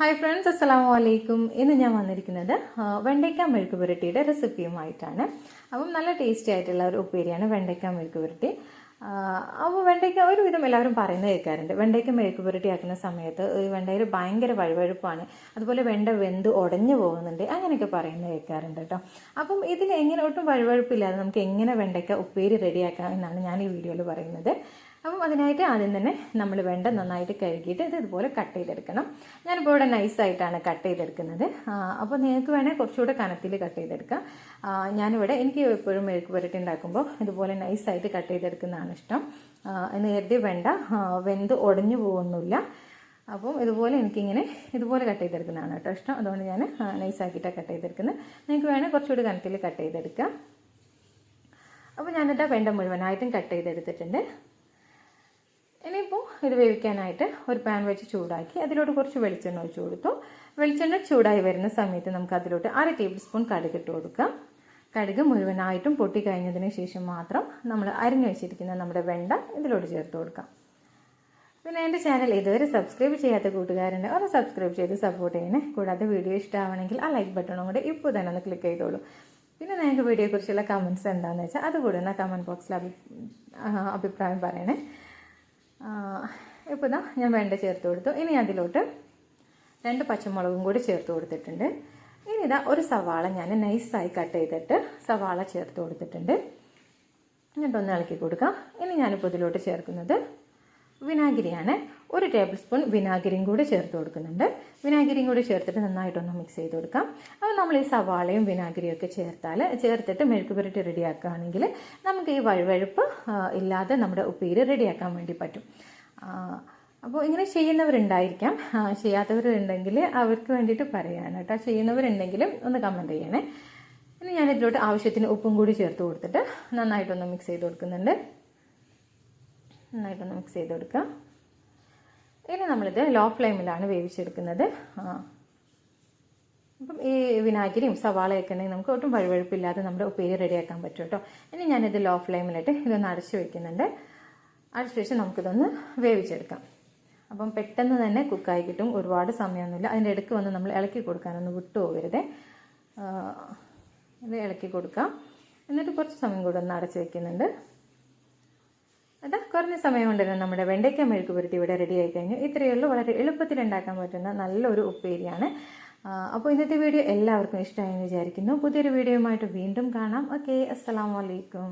Hi friends അസ്സലാമു അലൈക്കും ഇന്ന് ഞാൻ വന്നിരിക്കുന്നത് വെണ്ടയ്ക്ക മെഴുക്ക് പുരട്ടിയുടെ റെസിപ്പിയുമായിട്ടാണ് അപ്പം നല്ല ടേസ്റ്റി ആയിട്ടുള്ള ഒരു ഉപ്പേരിയാണ് വെണ്ടയ്ക്ക മെഴുക്ക് പുരട്ടി. അപ്പോൾ വെണ്ടയ്ക്ക ഒരുവിധം എല്ലാവരും പറയുന്ന കേൾക്കാറുണ്ട്. വെണ്ടയ്ക്ക മെഴുക്ക് പുരട്ടി ആക്കുന്ന സമയത്ത് വെണ്ടയിൽ ഭയങ്കര വഴുവഴുപ്പാണ്. അതുപോലെ വെണ്ട വെന്ത് ഉടഞ്ഞു പോകുന്നുണ്ട്. അങ്ങനെയൊക്കെ പറയുന്ന കേൾക്കാറുണ്ട് കേട്ടോ. അപ്പം ഇതിൽ എങ്ങനെ ഒട്ടും വഴുവഴുപ്പില്ലാതെ നമുക്ക് എങ്ങനെ വെണ്ടയ്ക്ക ഉപ്പേരി റെഡിയാക്കാം എന്നാണ് ഞാൻ ഈ വീഡിയോയിൽ പറയുന്നത്. അപ്പം അതിനായിട്ട് ആദ്യം തന്നെ നമ്മൾ വേണ്ട നന്നായിട്ട് കഴുകിയിട്ട് ഇത് ഇതുപോലെ കട്ട് ചെയ്തെടുക്കണം. ഞാനിപ്പോൾ ഇവിടെ നൈസായിട്ടാണ് കട്ട് ചെയ്തെടുക്കുന്നത്. അപ്പോൾ നിങ്ങൾക്ക് വേണേൽ കുറച്ചുകൂടെ കനത്തിൽ കട്ട് ചെയ്തെടുക്കാം. ഞാനിവിടെ എനിക്ക് എപ്പോഴും മെഴുക്ക് പുരട്ടി ഉണ്ടാക്കുമ്പോൾ ഇതുപോലെ നൈസായിട്ട് കട്ട് ചെയ്തെടുക്കുന്നതാണ് ഇഷ്ടം. എന്ന് കരുതി വെണ്ട വെന്ത് ഉടഞ്ഞു പോകുന്നില്ല. അപ്പം ഇതുപോലെ എനിക്കിങ്ങനെ ഇതുപോലെ കട്ട് ചെയ്തെടുക്കുന്നതാണ് കേട്ടോ ഇഷ്ടം. അതുകൊണ്ട് ഞാൻ നൈസാക്കിയിട്ടാണ് കട്ട് ചെയ്തെടുക്കുന്നത്. നിങ്ങൾക്ക് വേണേൽ കുറച്ചുകൂടി കനത്തിൽ കട്ട് ചെയ്തെടുക്കാം. അപ്പോൾ ഞാനിതാ വേണ്ട മുഴുവനായിട്ടും കട്ട് ചെയ്തെടുത്തിട്ടുണ്ട്. ഇനിയിപ്പോൾ ഇത് വേവിക്കാനായിട്ട് ഒരു പാൻ വെച്ച് ചൂടാക്കി അതിലോട്ട് കുറച്ച് വെളിച്ചെണ്ണ ഒഴിച്ച് കൊടുത്തു. വെളിച്ചെണ്ണ ചൂടായി വരുന്ന സമയത്ത് നമുക്ക് അതിലോട്ട് അര ടേബിൾ സ്പൂൺ കടുക് ഇട്ട് കൊടുക്കാം. കടുക് മുഴുവനായിട്ടും പൊട്ടി കഴിഞ്ഞതിന് ശേഷം മാത്രം നമ്മൾ അരിഞ്ഞു വെച്ചിരിക്കുന്ന നമ്മുടെ വെണ്ട ഇതിലോട്ട് ചേർത്ത് കൊടുക്കാം. പിന്നെ എന്റെ ചാനൽ ഇതുവരെ സബ്സ്ക്രൈബ് ചെയ്യാത്ത കൂട്ടുകാരുണ്ട് ഒന്ന് സബ്സ്ക്രൈബ് ചെയ്ത് സപ്പോർട്ട് ചെയ്യണേ. കൂടാതെ വീഡിയോ ഇഷ്ടമാണെങ്കിൽ ആ ലൈക്ക് ബട്ടണും കൂടെ ഇപ്പോൾ തന്നെ ഒന്ന് ക്ലിക്ക് ചെയ്തോളൂ. പിന്നെ നിങ്ങൾക്ക് വീഡിയോയെക്കുറിച്ചുള്ള കമന്റ്സ് എന്താണെന്ന് വെച്ചാൽ അതുകൂടെ ഒന്ന് കമന്റ് ബോക്സിൽ അഭി അഭിപ്രായം പറയണേ. ഇപ്പോൾ ഇതാ ഞാൻ വെണ്ട ചേർത്ത് കൊടുത്തു. ഇനി അതിലോട്ട് രണ്ട് പച്ചമുളകും കൂടി ചേർത്ത് കൊടുത്തിട്ടുണ്ട്. ഇനി ഇതാ ഒരു സവാള ഞാൻ നൈസായി കട്ട് ചെയ്തിട്ട് സവാള ചേർത്ത് കൊടുത്തിട്ടുണ്ട്. എന്നിട്ടൊന്ന് ഇളക്കി കൊടുക്കാം. ഇനി ഞാനിപ്പോൾ ഇതിലോട്ട് ചേർക്കുന്നത് വിനാഗിരിയാണ്. ഒരു ടേബിൾ സ്പൂൺ വിനാഗിരിയും കൂടി ചേർത്ത് കൊടുക്കുന്നുണ്ട്. വിനാഗിരിയും കൂടി ചേർത്തിട്ട് നന്നായിട്ടൊന്ന് മിക്സ് ചെയ്ത് കൊടുക്കാം. അപ്പോൾ നമ്മൾ ഈ സവാളയും വിനാഗിരിയും ഒക്കെ ചേർത്താൽ ചേർത്തിട്ട് മെഴുക്ക് പുരട്ടി റെഡിയാക്കുകയാണെങ്കിൽ നമുക്ക് ഈ വഴുവഴുപ്പ് ഇല്ലാതെ നമ്മുടെ ഉപ്പേരി റെഡിയാക്കാൻ വേണ്ടി പറ്റും. അപ്പോൾ ഇങ്ങനെ ചെയ്യുന്നവരുണ്ടായിരിക്കാം. ചെയ്യാത്തവരുണ്ടെങ്കിൽ അവർക്ക് വേണ്ടിയിട്ട് പറയാണ് കേട്ടോ. ചെയ്യുന്നവരുണ്ടെങ്കിലും ഒന്ന് കമന്റ് ചെയ്യണേ. ഇനി ഞാൻ ഇതിലോട്ട് ആവശ്യത്തിന് ഉപ്പും കൂടി ചേർത്ത് കൊടുത്തിട്ട് നന്നായിട്ടൊന്ന് മിക്സ് ചെയ്ത് കൊടുക്കുന്നുണ്ട്. നന്നായിട്ടൊന്ന് മിക്സ് ചെയ്ത് കൊടുക്കുക. ഇനി നമ്മളിത് ലോ ഫ്ലെയിമിലാണ് വേവിച്ചെടുക്കുന്നത്. അപ്പം ഈ വിനാഗിരിയും സവാളയൊക്കെ ഉണ്ടെങ്കിൽ നമുക്ക് ഒട്ടും വഴുവഴുപ്പില്ലാതെ നമ്മുടെ ഉപ്പേരി റെഡിയാക്കാൻ പറ്റും കേട്ടോ. ഇനി ഞാനിത് ലോ ഫ്ലെയിമിലിട്ട് ഇതൊന്ന് അടച്ചു വെക്കുന്നുണ്ട്. വെച്ച് നമുക്കിതൊന്ന് വേവിച്ചെടുക്കാം. അപ്പം പെട്ടെന്ന് തന്നെ കുക്കായി കിട്ടും. ഒരുപാട് സമയമൊന്നുമില്ല. അതിന്റെ ഇടയ്ക്ക് വന്ന് നമ്മൾ ഇളക്കി കൊടുക്കാനൊന്ന് വിട്ടു പോകരുതേ. ആ, ഇത് ഇളക്കി കൊടുക്കാം. എന്നിട്ട് കുറച്ച് സമയം കൂടെ ഒന്ന് അടച്ച് വെക്കുന്നുണ്ട്. അതാ കുറഞ്ഞ സമയം കൊണ്ട് തന്നെ നമ്മുടെ വെണ്ടയ്ക്ക മെഴുക്ക് പുരട്ടി ഇവിടെ റെഡി ആയി കഴിഞ്ഞു. ഇത്രയേ ഉള്ളൂ. വളരെ എളുപ്പത്തിൽ ഉണ്ടാക്കാൻ പറ്റുന്ന നല്ലൊരു ഉപ്പേരിയാണ്. അപ്പോൾ ഇന്നത്തെ വീഡിയോ എല്ലാവർക്കും ഇഷ്ടമായി എന്ന് വിചാരിക്കുന്നു. പുതിയൊരു വീഡിയോയുമായിട്ട് വീണ്ടും കാണാം. ഓക്കെ അസ്സാം അലൈക്കും.